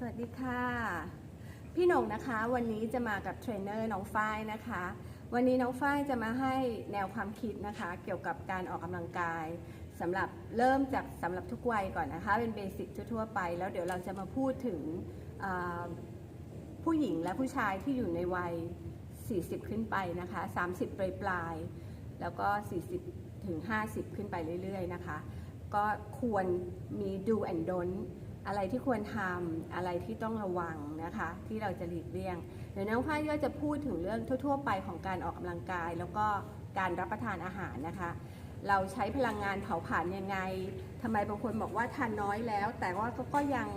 สวัสดีค่ะ พี่หนงนะคะวันนี้จะมากับเทรนเนอร์น้องฝ้ายนะคะ วันนี้น้องฝ้ายจะมาให้แนวความคิดนะคะ เกี่ยวกับการออกกำลังกายสำหรับเริ่มจากสำหรับทุกวัยก่อนนะคะ เป็นเบสิกทั่วๆไป แล้วเดี๋ยวเราจะมาพูดถึงผู้หญิงและผู้ชายที่อยู่ในวัย 40 ขึ้นไปนะคะ 30 ปลายปลายๆแล้วก็ 40 ถึง 50 ขึ้นไปเรื่อยๆนะคะ ก็ควรมี do and don't อะไรที่ควรทำอะไรที่ต้องระวังนะคะ ที่เราจะหลีกเลี่ยงเดี๋ยวน้องฝ้ายก็จะพูดถึงเรื่องทั่ว ๆ ไปของการออกกำลังกาย แล้วก็การรับประทานอาหารนะคะ เราใช้พลังงานเผาผลาญยังไงทำไมบางคนบอกว่าทานน้อยแล้ว แต่ว่าก็ยัง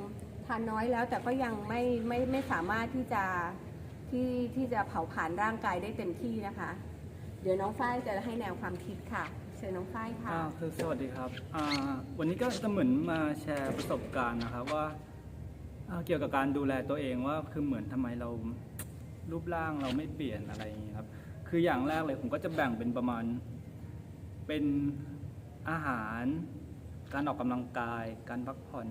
ทานน้อยแล้ว แต่ก็ยังไม่ไม่ไม่สามารถที่จะที่ที่จะเผาผลาญร่างกายได้เต็มที่นะคะ เดี๋ยวน้องฝ้ายจะให้แนวความคิดค่ะ ชิญน้องฝ้ายค่ะอ่าคือสวัสดีครับอ่าวันนี้ก็จะเหมือนมาแชร์ประสบการณ์นะครับว่าอ่าเกี่ยวกับการดูแลตัวเองว่าคือเหมือนทำไมเรารูปร่างเราไม่เปลี่ยนอะไรอย่างนี้ครับ คืออย่างแรกเลยผมก็จะแบ่งเป็นประมาณ เป็นอาหาร การออกกำลังกาย การพักผ่อน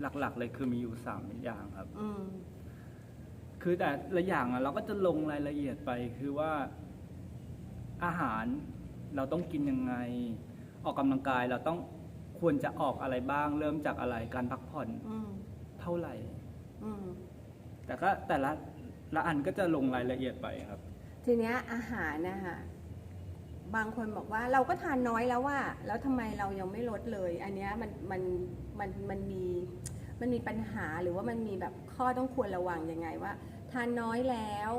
หลักๆ เลยคือมีอยู่สามอย่างครับ อืมคือแต่ละอย่างอะเราก็จะลงรายละเอียดไปคือว่าอาหาร เราต้องกินยังไง ออกกำลังกายเราต้องควรจะออกอะไรบ้าง เริ่มจากอะไรการพักผ่อนอืมเท่าไหร่อืมแต่ก็แต่ละละอันก็จะลงรายละเอียดไปครับ ทีเนี้ยอาหารนะคะบางคนบอกว่าเราก็ทานน้อยแล้วว่า แล้วทำไมเรายังไม่ลดเลย อันเนี้ยมันมันมันมันมีมันมีปัญหาหรือว่ามันมีแบบข้อต้องควรระวังยังไงว่า ทานน้อยแล้ว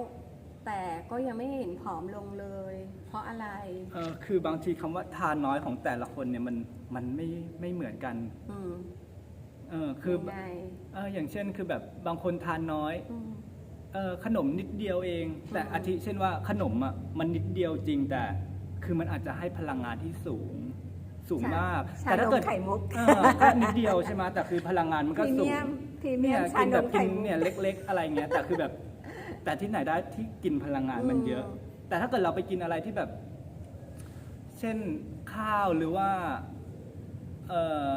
แต่ก็ยังไม่เห็นผอมลงเลย เพราะอะไร เออคือบางทีคำว่าทานน้อยของแต่ละคนเนี่ยมันมันไม่ไม่เหมือนกัน อืมเออคือยังไงเอออย่างเช่นคือแบบบางคนทานน้อย อืม เออขนมนิดเดียวเอง แต่อืม อาทิเช่นว่าขนมอะมันนิดเดียวจริงแต่ คือมันอาจจะให้พลังงานที่สูง สูงมาก ชาแต่นถ้ามเกิดไข่มุกเออก็นิดเดียวใช่ไหมแต่คือพลังงานมันพก็รีสูเมีงยมพรีเมีเนี่ยยมชากินนแบมบกิไข่นมุกเนี่ยเล็ก ๆ อะไรเงี้ยแต่คือแบบ แต่ที่ไหนได้ที่กินพลังงานมันเยอะอืมแต่ถ้าเกิดเราไปกินอะไรที่แบบ เช่นข้าวหรือว่าเอ่อ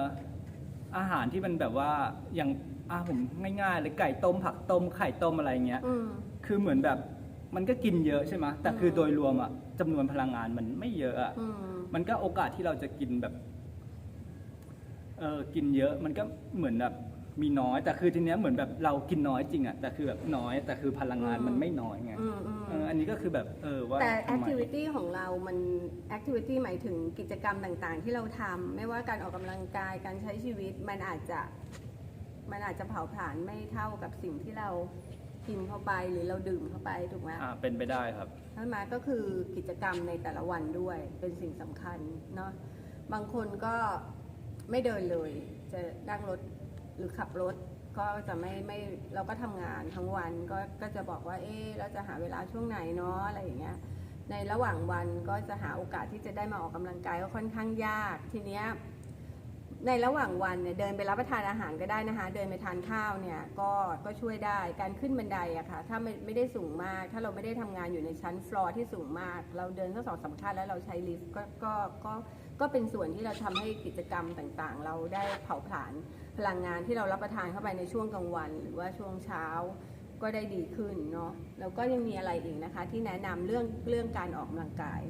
อาหารที่มันแบบว่าอย่างอะผมง่ายๆเลยไก่ต้มผักต้มไข่ต้มอะไรเงี้ย อืม คือเหมือนแบบมันก็กินเยอะใช่ไหมแต่คืออืมโดยรวมอะจำนวนพลังงานมันไม่เยอะอะอืม มันก็โอกาสที่เราจะกินแบบเออกินเยอะ มันก็เหมือนแบบ มีน้อยแต่คือทีเนี้ยเหมือนแบบเรากินน้อยจริงอะแต่คือแบบน้อยแต่คือพลังงานมันไม่น้อยไงอืมอืม เอออันนี้ก็คือแบบเออว่าแต่แอทำคไม ทิวิตี้ของเรา มันแอคทิวิตี้หมายถึงกิจกรรมต่างๆ ที่เราทำไม่ว่าการออกกำลังกาย การใช้ชีวิต มันอาจจะ มันอาจจะเผาผลาญไม่เท่ากับสิ่งที่เรากินเข้าไปหรือเราดื่มเข้าไปถูกไหมอ่าเป็นไปได้ครับ ใช่ไหมก็คือกิจกรรมในแต่ละวันด้วย เป็นสิ่งสำคัญเนาะ บางคนก็ไม่เดินเลย จะนั่งรถ หรือขับรถก็จะไม่ไม่เราก็ทำงานทั้งวันก็ก็จะบอกว่าเอ๊เราจะหาเวลาช่วงไหนเนาะอะไรอย่างเงี้ยในระหว่างวันก็จะหาโอกาสที่จะได้มาออกกำลังกายก็ค่อนข้างยากทีเนี้ยในระหว่างวันเนี่ยเดินไปรับประทานอาหารก็ได้นะคะ เดินไปทานข้าวเนี่ยก็ก็ช่วยได้การขึ้นบันไดอะค่ะ ถ้าไม่ไม่ได้สูงมาก ถ้าเราไม่ได้ทำงานอยู่ในชั้นฟลอร์ที่สูงมาก เราเดินสักสองสามขั้นแล้วเราใช้ลิฟต์ก็ก็ก็ ก็เป็นส่วนที่เราทำให้กิจกรรมต่างๆ เราได้เผาผลาญพลังงานที่เรารับประทานเข้าไปในช่วงกลางวัน หรือว่าช่วงเช้าก็ได้ดีขึ้นเนาะแล้วก็ยังมีอะไรอีกนะคะ ที่แนะนำเรื่องเรื่องการออกกำลังกาย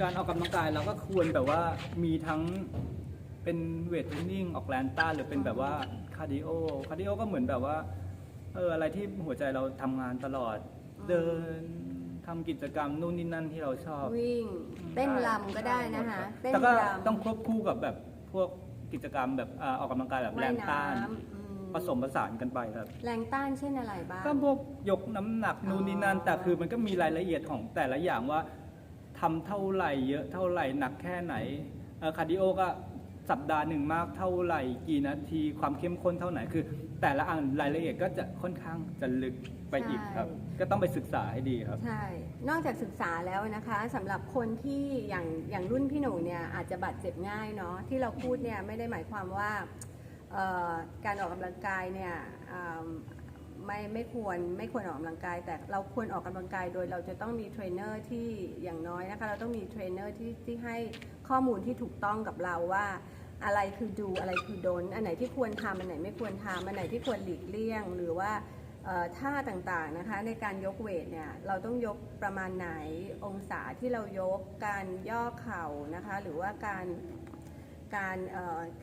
การออกกำลังกายเราก็ควรแบบว่ามีทั้งเป็นเวทเทรนนิ่งออกแรงต้านหรือเป็นแบบว่าคาร์ดิโอคาร์ดิโอก็เหมือนแบบว่าเอออะไรที่หัวใจเราทำงานตลอดเดิน ทำกิจกรรมนู่นนี่นั่นที่เราชอบ วิ่ง เต้นรำก็ได้นะคะเต้นแต่ก็รำต้องควบคู่กับแบบพวกกิจกรรมแบบอ่าออกกำลังกายแบบแรว่ายงต้านน้ำอืมผสมผสานกันไปครับ แรงต้านเช่นอะไรบ้าง ก็พวกยกน้ำหนักนู่นนี่นั่นอ๋อแต่คือมันก็มีรายละเอียดของแต่ละอย่างว่าทำเท่าไหร่เยอะเท่าไหร่หนักแค่ไหนเอ่อคาร์ดิโอก็ สัปดาห์หนึ่งมากเท่าไหร่ กี่นาที ความเข้มข้นเท่าไหนคือ แต่ละอันรายละเอียดก็จะค่อนข้างจะลึกไปอีกครับ ก็ต้องไปศึกษาให้ดีครับ ใช่ นอกจากศึกษาแล้วนะคะสำหรับคนที่อย่างอย่างรุ่นพี่หนูเนี่ยอาจจะบาดเจ็บง่ายเนาะที่เราพูดเนี่ยไม่ได้หมายความว่าเอ่อการออกกำลังกายเนี่ยอ่า ไม่ไม่ควรไม่ควรออกกำลังกาย แต่เราควรออกกำลังกายโดยเราจะต้องมีเทรนเนอร์ที่อย่างน้อยนะคะเราต้องมีเทรนเนอร์ที่ที่ให้ข้อมูลที่ถูกต้องกับเราว่า อะไรคือดูอะไรคือโดน อันไหนที่ควรทำอันไหนไม่ควรทำอันไหนที่ควรหลีกเลี่ยง หรือว่าท่าต่างๆนะคะในการยกเวทเนี่ยเราต้องยกประมาณไหนองศาที่เรายกการย่อเข่านะคะหรือว่าการการ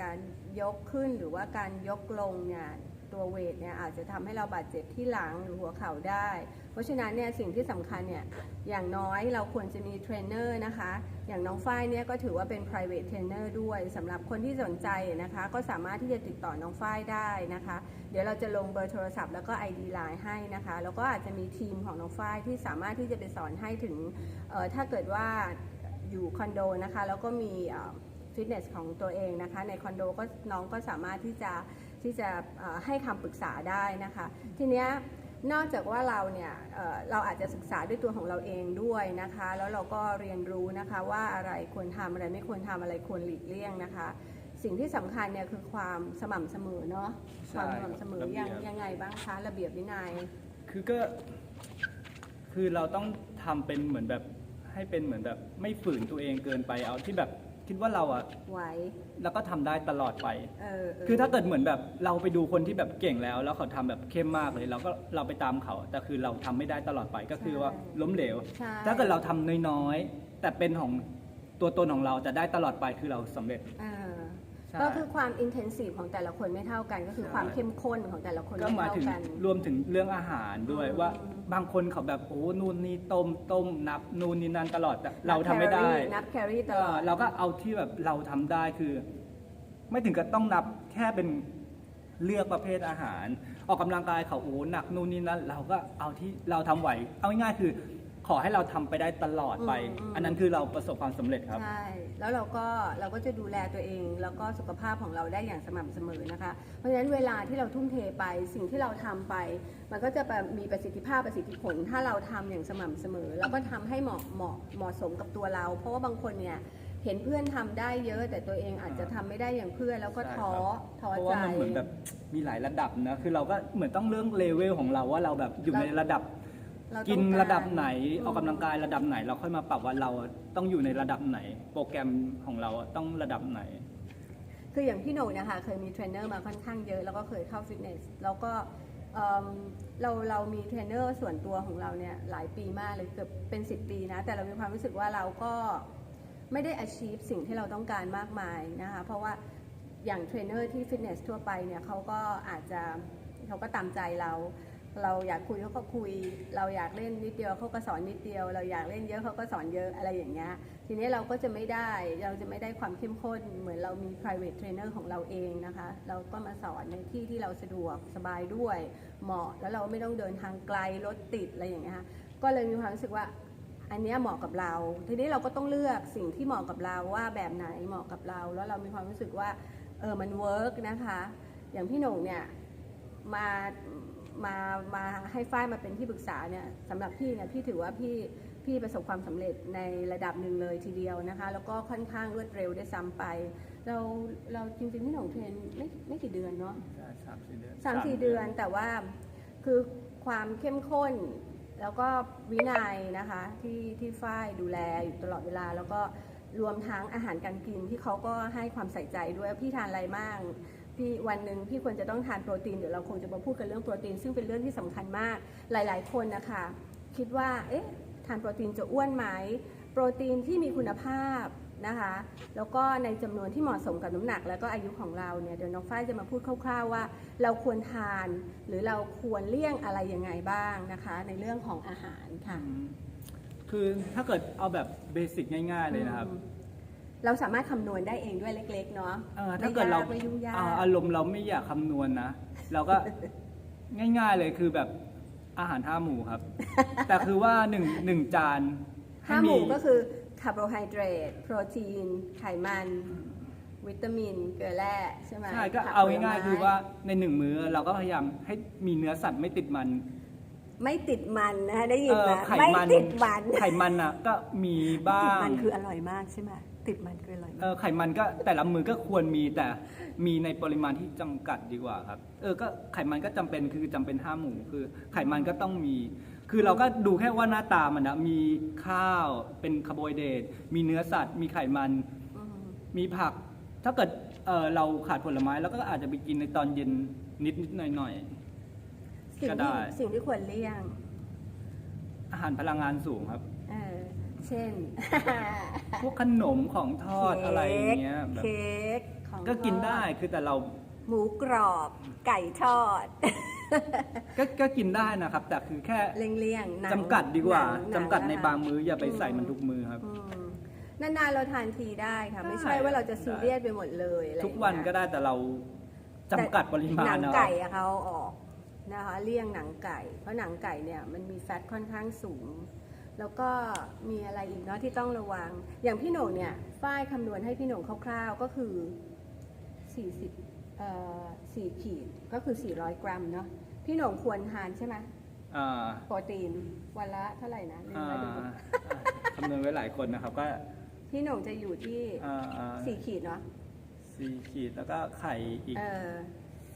การยกขึ้นหรือว่าการยกลงเนี่ย ตัวเวทเนี่ยอาจจะทำให้เราบาดเจ็บที่หลังหรือหัวเข่าได้ เพราะฉะนั้นเนี่ยสิ่งที่สำคัญเนี่ยอย่างน้อยเราควรจะมีเทรนเนอร์นะคะ อย่างน้องฝ้ายเนี่ยก็ถือว่าเป็น private trainer ด้วยสำหรับคนที่สนใจนะคะ ก็สามารถที่จะติดต่อน้องฝ้ายได้นะคะ เดี๋ยวเราจะลงเบอร์โทรศัพท์แล้วก็ ID Line ให้นะคะ แล้วก็อาจจะมีทีมของน้องฝ้ายที่สามารถที่จะไปสอนให้ถึงถ้าเกิดว่าอยู่คอนโดนะคะแล้วก็มีฟิตเนสของตัวเองนะคะ ในคอนโดก็น้องก็สามารถที่จะ ที่จะเอ่อให้คำปรึกษาได้นะคะ ทีเนี้ยนอกจากว่าเราเนี่ยเอ่อเราอาจจะศึกษาด้วยตัวของเราเองด้วยนะคะ แล้วเราก็เรียนรู้นะคะว่าอะไรควรทำอะไรไม่ควรทำอะไรควรหลีกเลี่ยงนะคะ สิ่งที่สำคัญเนี่ยคือความสม่ำเสมอเนาะใช่ความสม่ำเสมอระเบียัยงบยังไงบ้างคะระเบียบวินัยคือก็คือเราต้องทำเป็นเหมือนแบบให้เป็นเหมือนแบบไม่ฝืนตัวเองเกินไปเอาที่แบบ คิดว่าเราอะไว้แล้วก็ทำได้ตลอดไป เออเคือถ้าเกิดเหมือนแบบเราไปดูคนที่แบบเก่งแล้ว แล้วเขาทำแบบเข้มมากเลยเราก็เราไปตามเขาแต่คือเราทำไม่ได้ตลอดไปก็คือว่าล้มเหลว ใช่ถ้าเกิดเราทำน้อยๆ แต่เป็นของตัวตนของเราจะได้ตลอดไปคือเราสำเร็จเออ ใช่ ก็คือความอินเทนซีฟของแต่ละคนไม่เท่ากัน ก็คือใช่ ความเข้มข้นของแต่ละคนก็ไม่หมายเท่าถึงกัน รวมถึงเรื่องอาหารด้วยอืมว่าบางคนเขาแบบโอ้นู่นนี่ต้มต้มนับนู่นนี่นั่นตลอดแต่เราทำไม่ได้นับแคลอรี่ตลอดเออเราก็เอาที่แบบเราทำได้คือ ไม่ถึงกับต้องนับแค่เป็นเลือกประเภทอาหาร ออกกำลังกายเขาโอ้หนักนู่นนี่นั่นเราก็เอาที่เราทำไหว เอาง่ายๆคือ ขอให้เราทำไปได้ตลอดไป อืมอืม อันนั้นคือเราประสบความสำเร็จครับ ใช่ แล้วเราก็เราก็จะดูแลตัวเอง แล้วก็สุขภาพของเราได้อย่างสม่ำเสมอนะคะ เพราะฉะนั้นเวลาที่เราทุ่มเทไปสิ่งที่เราทำไป มันก็จะแบบมีประสิทธิภาพประสิทธิผล ถ้าเราทำอย่างสม่ำเสมอ แล้วก็ทำให้เหมาะเหมาะเหมาะสมกับตัวเรา เพราะว่าบางคนเนี่ยเห็นเพื่อนทำได้เยอะแต่ตัวเองอาจจะทำไม่ได้อย่างเพื่อนแล้วก็ท้อท้อเพราะใจ ว่ามันเหมือนแบบมีหลายระดับนะ คือเราก็เหมือนต้องเรื่องเลเวลของเราว่าเราแบบอยู่ในระดับ เราต้กิองนการะดับไหนอืมออกกำลังกายระดับไหน เราค่อยมาปรับว่าเราต้องอยู่ในระดับไหน โปรแกรมของเราต้องระดับไหน คืออย่างพี่โหนงนะคะเคยมีเทรนเนอร์มาค่อนข้างเยอะ แล้วก็เคยเข้าฟิตเนส แล้วก็เอิ่มเราเรามีเทรนเนอร์ส่วนตัวของเราเนี่ยหลายปีมากเลยเกือบเป็น 10 ปีนะ แต่เรามีความรู้สึกว่าเราก็ไม่ได้ achieve สิ่งที่เราต้องการมากมายนะคะ เพราะว่าอย่างเทรนเนอร์ที่ฟิตเนสทั่วไปเนี่ยเขาก็อาจจะเขาก็ตามใจเรา เราอยากคุยเขาก็คุย เราอยากเล่นนิดเดียวเขาก็สอนนิดเดียว เราอยากเล่นเยอะเขาก็สอนเยอะอะไรอย่างเงี้ยทีนี้เราก็จะไม่ได้เราจะไม่ได้ความเข้มข้น เหมือนเรามี private trainer ของเราเองนะคะ เราก็มาสอนในที่ที่เราสะดวกสบายด้วยเหมาะแล้วเราไม่ต้องเดินทางไกลรถติดอะไรอย่างเงี้ยก็เลยมีความรู้สึกว่าอันนี้เหมาะกับเรา ทีนี้เราก็ต้องเลือกสิ่งที่เหมาะกับเราว่าแบบไหนเหมาะกับเรา แล้วเรามีความรู้สึกว่าเออมันเวิร์กนะคะ อย่างพี่หนุ่งเนี่ยมา มามาให้ฝ้ายมาเป็นที่ปรึกษาเนี่ยสำหรับพี่เนี่ยพี่ถือว่าพี่พี่ประสบความสำเร็จในระดับหนึ่งเลยทีเดียวนะคะ แล้วก็ค่อนข้างรวดเร็วได้วยซ้ำไป เราเราจริงๆพี่หนงเทรนไม่ไม่กี่เดือนเนาะใช่สามสี่เดือนสามสี่เดือนแต่ว่าคือความเข้มข้น แล้วก็วินัยนะคะที่ที่ฝ้ายดูแลอยู่ตลอดเวลา แล้วก็รวมทั้งอาหารการกินที่เขาก็ให้ความใส่ใจด้วยพี่ทานอะไรมาก พี่วันหนึ่งพี่ควรจะต้องทานโปรตีนเดี๋ยวเราคงจะมาพูดกันเรื่องโปรตีน ซึ่งเป็นเรื่องที่สำคัญมากหลาย ๆ คนนะคะคิดว่าเอ๊ะทานโปรตีนจะอ้วนไหมโปรตีนที่มีคุณภาพนะคะแล้วก็ในจำนวนที่เหมาะสมกับน้ำหนัก แล้วก็อายุของเราเนี่ยเดี๋ยวน้องฝ้ายจะมาพูดคร่าว ๆ ว่า เราควรทานหรือเราควรเลี่ยงอะไรยังไงบ้างนะคะ ในเรื่องของอาหารค่ะอืมคือถ้าเกิดเอาแบบเบสิกง่าย ๆ เลยนะครับอืม เราสามารถคำนวณได้เองด้วยเล็ก ๆ เนาะเออถ้าเกิดเราไม่ยุ่งยากอ่าอารมณ์เราไม่อยากคำนวณนะ เราก็ง่าย ๆเลยคือแบบอาหารห้าหมู่ครับ แต่คือว่าหนึ่งหนึ่งจานให้ห้าหมู่ก็คือคาร์โบไฮเดรตโปรตีน ไขมัน วิตามิน เกลือแร่ใช่ไหมใช่ก็ผัเอาผลง่ายไม้ๆคือว่าในหนึ่งมื้อเราก็พยายามให้มีเนื้อสัตว์ไม่ติดมันไม่ติดมันนะคะได้ยินเอไหมอไขไม่มันติดมันไขมันอะก็มีบ้าติดงมันคืออร่อยมากใช่ไหม ติดมันคืออร่อยเอมากอไขมันก็แต่ละมือก็ควรมีแต่มีในปริมาณที่จำกัดดีกว่าครับเออก็ไขมันก็จำเป็นคือจำเป็นห้าหมู่คือ ไขมันก็ต้องมี คือเราก็ดูแค่ว่าหน้าตามันนะมีข้าวเป็นคาร์โบไฮเดรตมีเนื้อสัตว์ มีไขมันอืมมีผัก ถ้าเกิดเออเราขาดผลไม้แล้วก็อาจจะไปกินในตอนเย็นนิดนิดหน่อยหน่อยสิ่งก็ได้ที่สิ่งที่ควรเลี่ยงๆอาหารพลังงานสูงครับ เออเช่น พวกขนมของทอดอะไรอย่างเงี้ยแบบเค้กของก็กินทอได้คือแต่เราหมูกรอบ ไก่ทอด ก็ก็กินได้นะครับ แต่คือแค่เลี่ยงเลี่ยงๆหนังจำกัดดีกว่าหนังจำกัดในะคะบางมื้ออย่าไปใส่มันทุกมื้อครับ อืมนานๆเราทานทีได้ค่ะ ไม่ใช่ได้ว่าเราจะซีเรียสไปหมดเลยอะไรทุกวันอย่างก็เงี้ยได้แต่เราจำกัดปริมาหนัณงเอา ไก่อะเขาเอาออกนะคะเลี่ยงหนังไก่ เพราะหนังไก่เนี่ยมันมีแฟตค่อนข้างสูง แล้วก็มีอะไรอีกเนาะที่ต้องระวัง อย่างพี่โหน่งเนี่ยฝ้ายคำนวณให้พี่โหน่งคร่าวๆก็คือ 40เอ่อ4ขีดก็คือ 400 กรัมเนาะพี่โหน่งควรทานใช่ไหมอ่าโปรตีนวันละเท่าไหร่นะลืมอ่าไว้ดูคำนวณไว้หลายคนนะครับก็พี่โหน่งจะอยู่ที่อ่าอ่า4ขีดเนาะสี่ขีดแล้วก็ไข่อีกเออ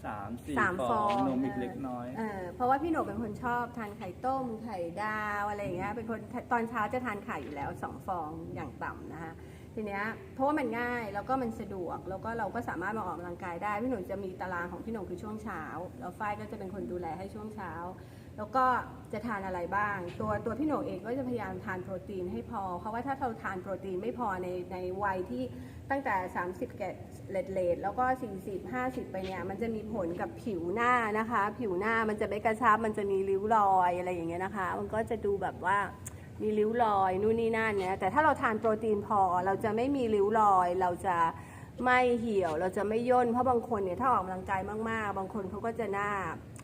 สามสี่สามฟฟอองงนมอีกเออเล็กน้อยเออเพราะว่าพี่โหนกเป็นคนชอบทานไข่ต้ม ไข่ดาวอะไรอย่างเงี้ย เป็นคนตอนเช้าจะทานไข่อยู่แล้วสองฟองอย่างต่ำนะคะทีเนี้ยเพราะว่ามันง่ายแล้วก็มันสะดวกแล้วก็เราก็สามารถมาออกกำลังกายได้พี่หนุ่มจะมีตารางของพี่หนุ่มคือช่วงเช้าแล้วฝ้ายก็จะเป็นคนดูแลให้ช่วงเช้า แล้วก็จะทานอะไรบ้าง ตัวตัวพี่โหนกเองก็จะพยายามทานโปรตีนให้พอ เพราะว่าถ้าเราทานโปรตีนไม่พอในในวัยที่ตั้งแต่ 30แกะเลดเลดแล้วก็ 40 50 ไปเนี่ย มันจะมีผลกับผิวหน้านะคะ ผิวหน้ามันจะไม่กระชับ มันจะมีริ้วรอยอะไรอย่างเงี้ยนะคะ มันก็จะดูแบบว่ามีริ้วรอยนู่นนี่นั่นเนี่ยแต่ถ้าเราทานโปรตีนพอเราจะไม่มีริ้วรอย เราจะไม่เหี่ยวเราจะไม่ย่นเพราะบางคนเนี่ยถ้าออกกำลังกายมากๆ บางคนเขาก็จะหน้า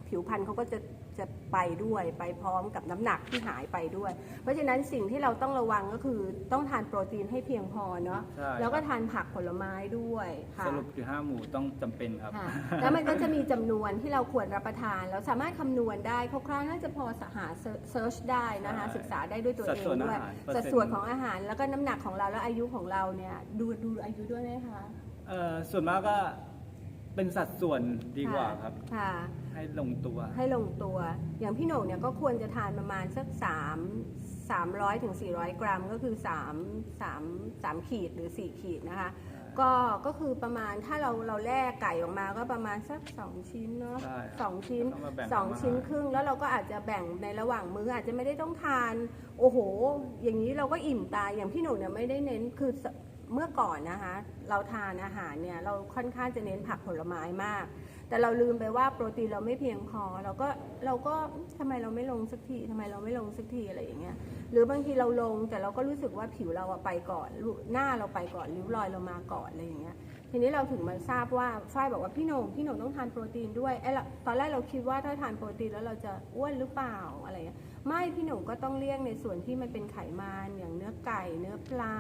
ผิวพรรณเขาก็จะจะไปด้วยไปพร้อมกับน้ำหนักที่หายไปด้วย เพราะฉะนั้นสิ่งที่เราต้องระวังก็คือต้องทานโปรตีนให้เพียงพอเนาะใช่ แล้วก็ทานผักผลไม้ด้วยค่ะ สรุปคือห้าหมู่ต้องจำเป็นครับ ค่ะแล้วมันก็จะมีจำนวนที่เราควรรับประทาน เราสามารถคำนวณได้คร่าวๆน่าจะพอหาเซิร์ชได้นะคะ ใช่ศึกษาได้ด้วยตัวสัดเองส่วนด้วยอาหารเปอร์เซ็นต์ สัดส่วนของอาหารแล้วก็น้ำหนักของเราแล้วอายุของเราเนี่ยดูดูอายุด้วยไหมคะ เอ่อส่วนมากก็ เป็นสัดส่วนดีกว่าครับ ค่ะ ให้ลงตัว ให้ลงตัว อย่างพี่โหน่งเนี่ยก็ควรจะทานประมาณสัก3 300ถึง400กรัมก็คือ3 3 3ขีดหรือ4ขีดนะคะ ก็ก็คือประมาณถ้าเราเราแล่ไก่ออกมาก็ประมาณสัก2ชิ้นเนาะใช่สองชิ้นต้องมาแบ่งสองมา ชิ้นครึ่งแล้วเราก็อาจจะแบ่งในระหว่างมื้ออาจจะไม่ได้ต้องทาน โอ้โห อย่างนี้เราก็อิ่มตายอย่างพี่หนุ่มเนี่ยไม่ได้เน้นคือส เมื่อก่อนนะคะ เราทานอาหารเนี่ยเราค่อนข้างจะเน้นผักผลไม้มาก แต่เราลืมไปว่าโปรตีนเราไม่เพียงพอ เราก็เราก็ทำไมเราไม่ลงสักทีทำไมเราไม่ลงสักทีอะไรอย่างเงี้ยหรือบางทีเราลงแต่เราก็รู้สึกว่าผิวเราอะไปก่อนหน้าเราไปก่อนริ้วรอยเรามาก่อนอะไรอย่างเงี้ยทีนี้เราถึงมาทราบว่าฝ้ายบอกว่าพี่โหน่งพี่โหน่งต้องทานโปรตีนด้วยไอ้เราตอนแรกเราคิดว่าถ้าทานโปรตีนแล้วเราจะอ้วนหรือเปล่าอะไรเงี้ย ไม่พี่โหน่งก็ต้องเลี่ยงในส่วนที่มันเป็นไขมันอย่างเนื้อไก่เนื้อปลา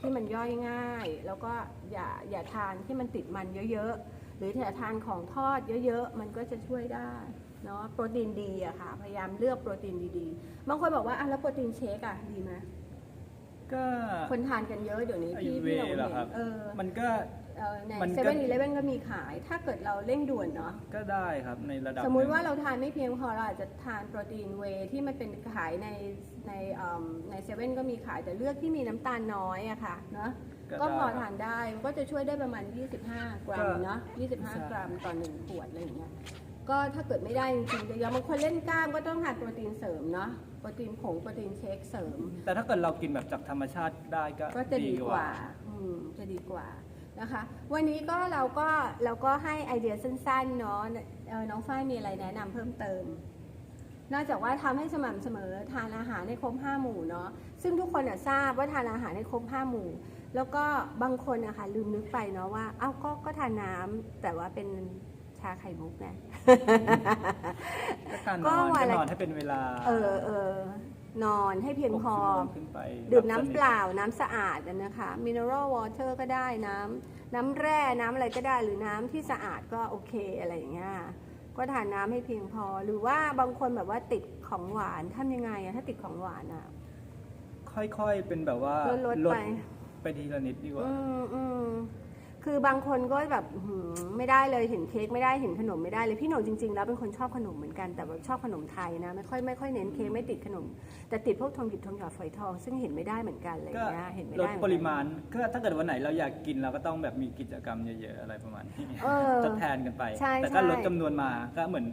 ที่มันย่อยง่าย แล้วก็อย่าอย่าทานที่มันติดมันเยอะๆ หรือถ้าทานของทอดเยอะๆ มันก็จะช่วยได้เนาะโปรตีนดีอะค่ะ พยายามเลือกโปรตีนดีๆบางคนบอกว่าอะแล้วโปรตีนเชคอะดีไหมก็คนทานกันเยอะเดี๋ยวนี้ไอพี่เวพี่หนุ่มเหรอเห็ครับนเออมันก็ เอ่อในมันก็ เซเว่นอีเลฟเว่นก็มีขาย ถ้าเกิดเราเร่งด่วนเนาะ ก็ได้ครับในระดับสมมุติหนึ่งว่าเราทานไม่เพียงพอเราอาจจะทานโปรตีนเวย์ที่มันเป็นขายในในเอิ่มในเซเว่นก็มีขายแต่เลือกที่มีน้ำตาลน้อยอะค่ะเนาะก็พอทานได้มันก็จะช่วยได้ประมาณ 25 กรัมเนาะ25 กรัมต่อหนึ่งขวดอะไรอย่างเงี้ยก็ถ้าเกิดไม่ได้จริงๆอย่างบางคนเล่นกล้ามก็ต้องทานโปรตีนเสริมเนาะโปรตีนผงโปรตีนเชคเสริม แต่ถ้าเกิดเรากินแบบจากธรรมชาติได้ก็ก็จะดีกว่าอืมจะดีกว่า นะคะ วันนี้ก็เราก็เราก็ให้ไอเดียสั้นๆเนาะเอ่อน้องฝ้ายมีอะไรแนะนำเพิ่มเติม นอกจากว่าทำให้สม่ำเสมอทานอาหารให้ครบห้าหมู่เนาะซึ่งทุกคนอะทราบว่าทานอาหารให้ครบห้าหมู่ แล้วก็บางคนอะค่ะลืมนึกไปเนาะว่าเอ้าก็ก็ทานน้ำแต่ว่าเป็นชาไข่มุกไงก็การนก็อนวันก็ละนอนให้เป็นเวลา เออเออ นอนให้เพียงพอหกชั่วโมงขึ้นไปดื่มหลับสน้ำทเปล่าน้ำสะอาดอะนะคะมินเนอรัลวอเตอร์ก็ได้น้ำน้ำแร่น้ำอะไรก็ได้หรือน้ำที่สะอาดก็โอเคอะไรอย่างเงี้ยก็ทานน้ำให้เพียงพอ หรือว่าบางคนแบบว่าติดของหวานทำยังไงอะถ้าติดของหวานอะค่อยๆเป็นแบบว่าลดๆไปไปทีละนิดดีกว่า อืมอืม คือบางคนก็แบบอื้อหือไม่ได้เลยเห็นเค้กไม่ได้เห็นขนมไม่ได้เลยพี่โหน่งจริงๆแล้วเป็นคนชอบขนมเหมือนกันแต่แบบชอบขนมไทยนะไม่ค่อยไม่ค่อยเน้นเค้กไม่ติดขนม แต่ติดพวกทองหยิบทองหยอดฝอยทอง ซึ่งเห็นไม่ได้เหมือนกันอะไรอก็ย่างเงี้ยเห็นไม่ลดได้เหอนกัน ปริมาณก็ถ้าเกิดวันไหนเราอยากกินเราก็ต้องแบบมีกิจกรรมเยอะๆอะไรประมาณนี้เออทดแทนกันไป ใช่แต่ก็ใช่ ลดจำนวนมาก็เหมือน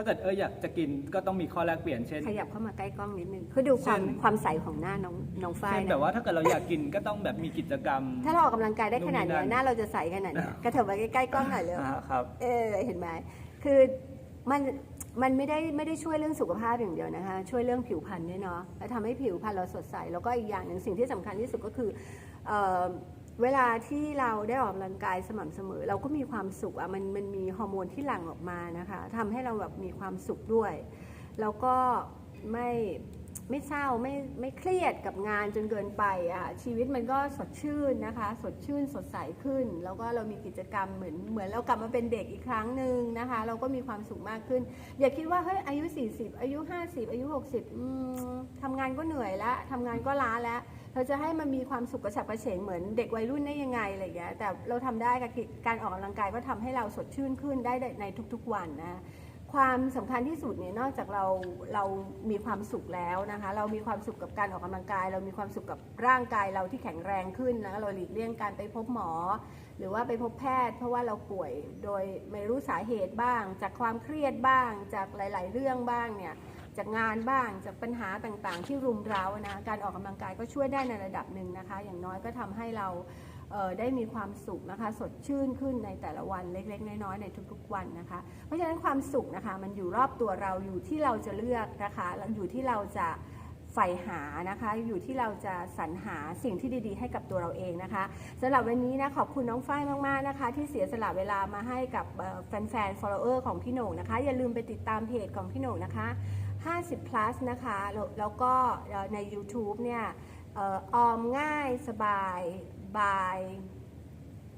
ถ้าเกิดเอออยากจะกินก็ต้องมีข้อแลกเปลี่ยนเช่น ขยับเข้ามาใกล้กล้องนิดนึงคือดูความเช่น ความใสของหน้าน้องน้องฝ้ายเช่นนะแบบว่าถ้าเกิดเราอยากกินก็ต้องแบบมีกิจกรรม ถ้าเราออกกำลังกายได้ขนาดเนี้ยนู่นนี่นั่น หน้าเราจะใสขนาดเนี้ยกระเถิบไปใกล้ๆกล้องหน่อยเลยอ่าครับ เออเห็นไหมคือมันมันไม่ได้ไม่ได้ช่วยเรื่องสุขภาพอย่างเดียวนะคะ ช่วยเรื่องผิวพรรณด้วยเนาะและทำให้ผิวพรรณเราสดใส แล้วก็อีกอย่างหนึ่งสิ่งที่สำคัญที่สุดก็คือเอ่อ เวลาที่เราได้ออกกำลังกายสม่ำเสมอ เราก็มีความสุขอะมันมันมีฮอร์โมนที่หลั่งออกมานะคะทำให้เราแบบมีความสุขด้วย แล้วก็ไม่ไม่เศร้าไม่ไม่เครียดกับงานจนเกินไปอะชีวิตมันก็สดชื่นนะคะ สดชื่นสดใสขึ้น แล้วก็เรามีกิจกรรมเหมือนเหมือนเรากลับมาเป็นเด็กอีกครั้งหนึ่งนะคะ เราก็มีความสุขมากขึ้น อย่าคิดว่าเฮ้ยอายุ 40 อายุ 50 อายุ 60อืมทำงานก็เหนื่อยแล้วทำงานก็ล้าแล้ว เราจะให้มันมีความสุขกระฉับกระเฉงเหมือนเด็กวัยรุ่นได้ยังไงอะไรอย่างเงี้ยแต่เราทำได้กับการออกกำลังกายก็ทำให้เราสดชื่นขึ้นได้ในทุกๆวันนะความสำคัญที่สุดเนี่ยนอกจากเราเรามีความสุขแล้วนะคะ เรามีความสุขกับการออกกำลังกาย เรามีความสุขกับร่างกายเราที่แข็งแรงขึ้นนะเราหลีกเลี่ยงการไปพบหมอ หรือว่าไปพบแพทย์ เพราะว่าเราป่วยโดยไม่รู้สาเหตุบ้าง จากความเครียดบ้าง จากหลาย ๆ เรื่องบ้างเนี่ย จากงานบ้างจากปัญหาต่างๆ ที่รุมเร้านะการออกกำลังกายก็ช่วยได้ในระดับหนึ่งนะคะ อย่างน้อยก็ทำให้เราเได้มีความสุขนะคะ สดชื่นขึ้นในแต่ละวันเล็ก ๆ น้อยๆในทุกๆวันนะคะ เพราะฉะนั้นความสุขนะคะมันอยู่รอบตัวเราอยู่ที่เราจะเลือกนะคะอยู่ที่เราจะใฝ่หานะคะ อยู่ที่เราจะสรรหาสิ่งที่ดี ๆ ให้กับตัวเราเองนะคะสำหรับวันนี้นะขอบคุณน้องฝ้ายมาก ๆ นะคะ ที่เสียสละเวลามาให้กับแฟนๆ follower ของพี่โหน่งนะคะ อย่าลืมไปติดตามเพจของพี่โหน่งนะคะ 50 plus นะคะแล้วแล้วก็ใน YouTube เนี่ยออมง่ายสบายบาย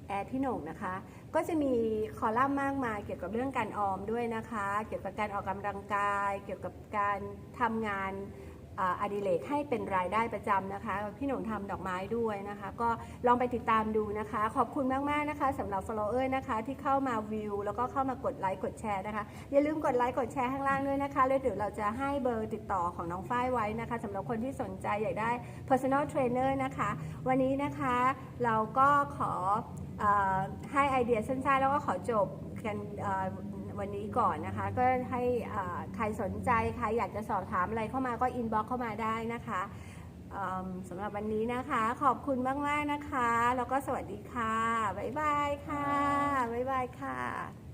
แอร์พี่หน่งนะคะ ก็จะมีคอลัมน์มากมายเกี่ยวกับเรื่องการออมด้วยนะคะ เกี่ยวกับการออกกำลังกาย เกี่ยวกับการทำงาน อดิเรกให้เป็นรายได้ประจำนะคะ พี่หน่งทำดอกไม้ด้วยนะคะ ก็ลองไปติดตามดูนะคะ ขอบคุณมากๆนะคะสำหรับ follower นะคะที่เข้ามาวิวแล้วก็เข้ามากดไลค์กดแชร์นะคะ อย่าลืมกดไลค์กดแชร์ข้างล่างด้วยนะคะแล้วเดี๋ยวเราจะให้เบอร์ติดต่อของน้องฝ้ายไว้นะคะสำหรับคนที่สนใจอยากได้ personal trainer นะคะ วันนี้นะคะเราก็ขอเอ่อให้ไอเดียสั้นๆแล้วก็ขอจบกันอ วันนี้ก่อนนะคะ ก็ให้ใครสนใจใครอยากจะสอบถามอะไรเข้ามาก็อินบ็อกเข้ามาได้นะคะสำหรับวันนี้นะคะ ขอบคุณมากๆนะคะ แล้วก็สวัสดีค่ะ บ๊ายบายค่ะ บ๊ายบายค่ะ